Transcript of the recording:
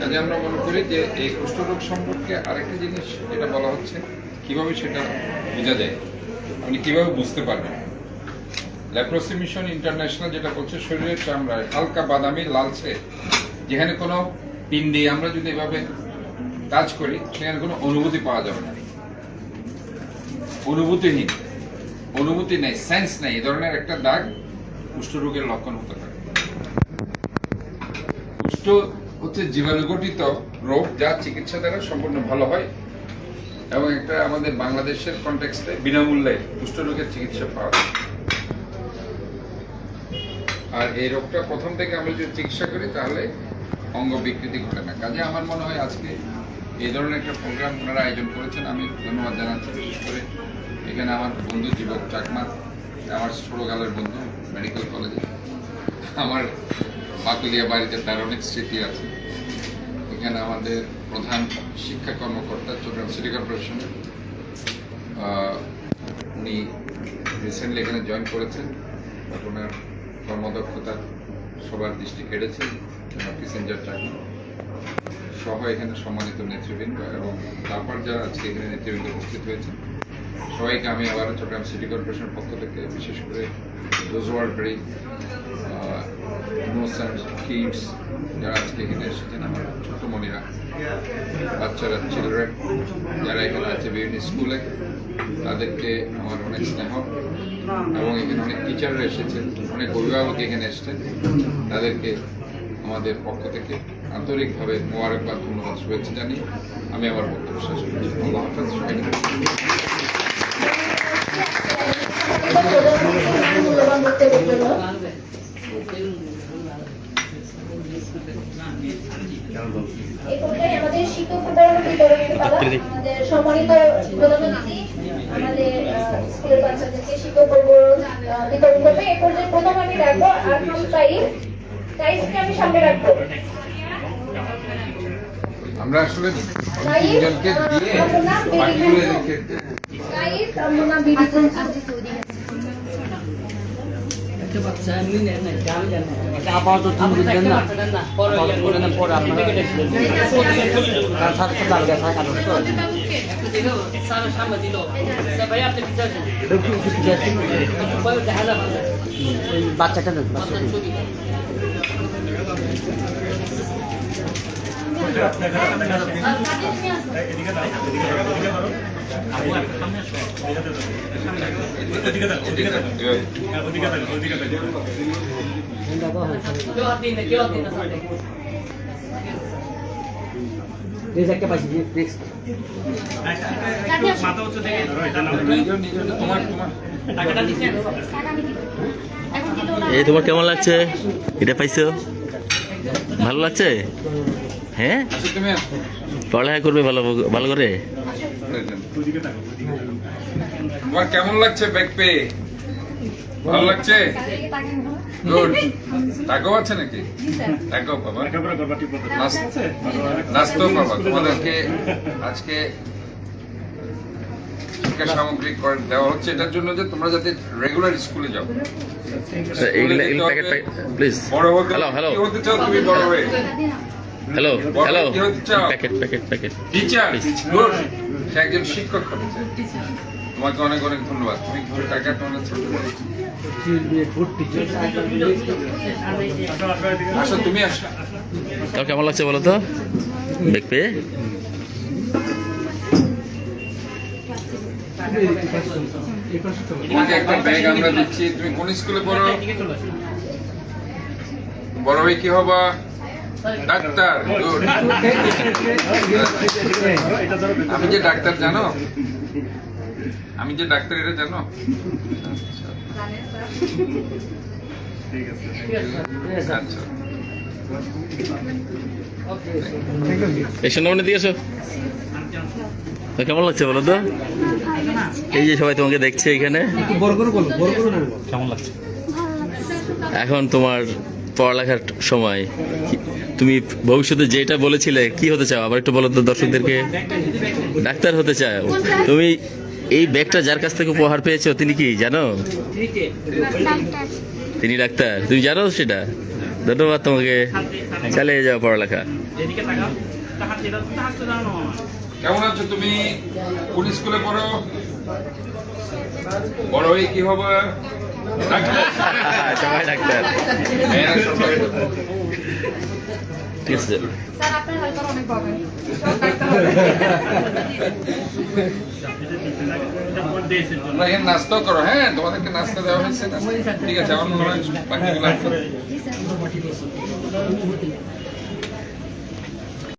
কাজে আমরা মনে করি যে এই কুষ্ঠরোগ সম্পর্কে আরেকটা জিনিস যেটা বলা হচ্ছে, কীভাবে সেটা বোঝা যায়, আপনি কীভাবে বুঝতে পারবেন? ল্যাপ্রোসি মিশন ইন্টারন্যাশনাল যেটা বলছে, শরীরের চামড়ায় হালকা বাদামি লালচে, যেখানে কোনো পিণ্ডি আমরা যদি এভাবে কাজ করি, সেখানে কোনো অনুভূতি পাওয়া যাবে না। অনুভূতিহীন, অনুভূতি নেই সেন্স নেই, এ ধরনের একটা দাগ কুষ্ঠরোগের লক্ষণ হতে পারে। কুষ্ঠ হচ্ছে জীবাণুঘটিত রোগ যা চিকিৎসা দ্বারা সম্পূর্ণ ভালো হয় এবং একটা আমাদের বাংলাদেশের কন্টেক্সটে বিনামূল্যে কুষ্ঠরোগের চিকিৎসা পাওয়া যায়। আর এই রোগটা প্রথম থেকে আমরা যদি চিকিৎসা করি, তাহলে অঙ্গ বিকৃতি ঘটে না। কাজে আমার মনে হয় আজকে এই ধরনের একটা প্রোগ্রাম ওনারা আয়োজন করেছেন। আমি ধন্যবাদ জানাচ্ছি বিশেষ করে এখানে আমার বন্ধু যুবক চাকমা, আমার ছোটকালের বন্ধু মেডিকেল কলেজে আমার বাকুলিয়া বাড়িতে তার অনেক স্মৃতি আছে। এখানে আমাদের প্রধান শিক্ষা কর্মকর্তা চট্টগ্রাম সিটি কর্পোরেশনের উনি রিসেন্টলি এখানে জয়েন করেছেন। ওনার কর্মদক্ষতা সবার দৃষ্টি কেড়েছে প্যাসেঞ্জার চাকরি সহ এখানে সম্মানিত নেতৃবৃন্দ এবং তারপর যারা আজকে এখানে নেতৃবৃন্দ উপস্থিত হয়েছে সবাইকে আমি আবার চট্টগ্রাম সিটি কর্পোরেশনের পক্ষ থেকে বিশেষ করে those were very innocent kids যারা আজকে এখানে এসেছেন আমার ছোট মনিরা। বাচ্চারা চিলড্রেন যারা এখানে আছে বিভিন্ন স্কুলে, তাদেরকে আমার অনেক স্নেহ। এবং এখানে অনেক টিচাররা এসেছেন অনেক অভিভাবক এখানে এসেছেন তাদেরকে আমাদের পক্ষ থেকে আন্তরিকভাবে মোবারকবাদ, ধন্যবাদ, শুভেচ্ছা জানিয়ে আমি আমার বক্তব্য শেষ করছি মূল্যবান বক্তব্যের জন্য এই পর্যায়ে আমাদের শিক্ষক উপকরণ বিতরণের পালা আমাদের সম্মানিত প্রধানমন্ত্রী আমাদের স্কুলের বাচ্চাদেরকে শিক্ষক বিতরণ করবে। এই পর্যায়ে প্রথম আমি রাখব আরহাম আমি সামনে রাখব। আমরা আসলে তিনজনকে দিয়ে বাকিগুলো রেখে তাইব আমরা বিবিসি আপাতত তুমি বুঝবেন না করে না পরে আপনারা তার সাথে সাথে আগে থাকা দরকার একটু একটু ঠিক আছে ওই বাচ্চাটা দাদা হয় এই যে এই তোমার কেমন লাগছে? এটা পাইছো? ভালো লাগছে? হ্যাঁ। পড়ালেখা করবে ভালো ভালো করে? তোমার কেমন লাগছে ব্যাগ পেয়ে? ভালো লাগছে? গুড টাকাও আছে নাকি? টাকাও পাবা নাস- নাস্তাও পাবা তোমাদেরকে আজকে শিক্ষা সামগ্রী করে দেওয়া হচ্ছে। এটার জন্য যে তোমরা যাতে রেগুলার স্কুলে যাও। বড় হতে চাও তুমি বড় হয়ে? Hello hello? Packet packet packet teacher good সে একজন শিক্ষক তোমাকে অনেক অনেক ধন্যবাদ। তুমি ঘরে টাকা তোমার আসো তুমি আসো। কেমন লাগছে বলো তো? ব্যাগ পেয়ে? তোমাকে একটা ব্যাগ আমরা দিচ্ছি। তুমি কোন স্কুলে পড়ো? বড় হয়ে কি হবা? ডাক্তার আমি যে ডাক্তার জানো? আমি যে ডাক্তার এটা জানো? আচ্ছা দিয়েছ? কেমন লাগছে বলো তো? এই যে সবাই তোমাকে দেখছে এখানে। বড় করে বলো বড় করে বলো। কেমন লাগছে? এখন তোমার পড়ালেখার সময় তুমি ভবিষ্যতে যেটা বলেছিলে, কি হতে চাও? আবার একটু বলো তো দর্শকদেরকে। ডাক্তার হতে চাও। তুমি এই ব্যাগটা যার কাছ থেকে উপহার পেয়েছ, তিনি কি, জানো? তিনি ডাক্তার। তুমি জানো সেটা? ধন্যবাদ তোমাকে। চালিয়ে যাও পড়ালেখা। কেমন আছো তুমি? কোন স্কুলে পড়ো? বড় হয়ে কি হবে? সবাই ডাক্তার মেয়েরা সরকারি ডাক্তার। ঠিক আছে স্যার আপনার হেল্পার অনেক পাবেন তোমরা এখানে নাস্তাও করো হ্যাঁ তোমাদেরকে নাস্তা দেওয়া হয়েছে না ঠিক আছে আমার মনে হয় বাকিগুলো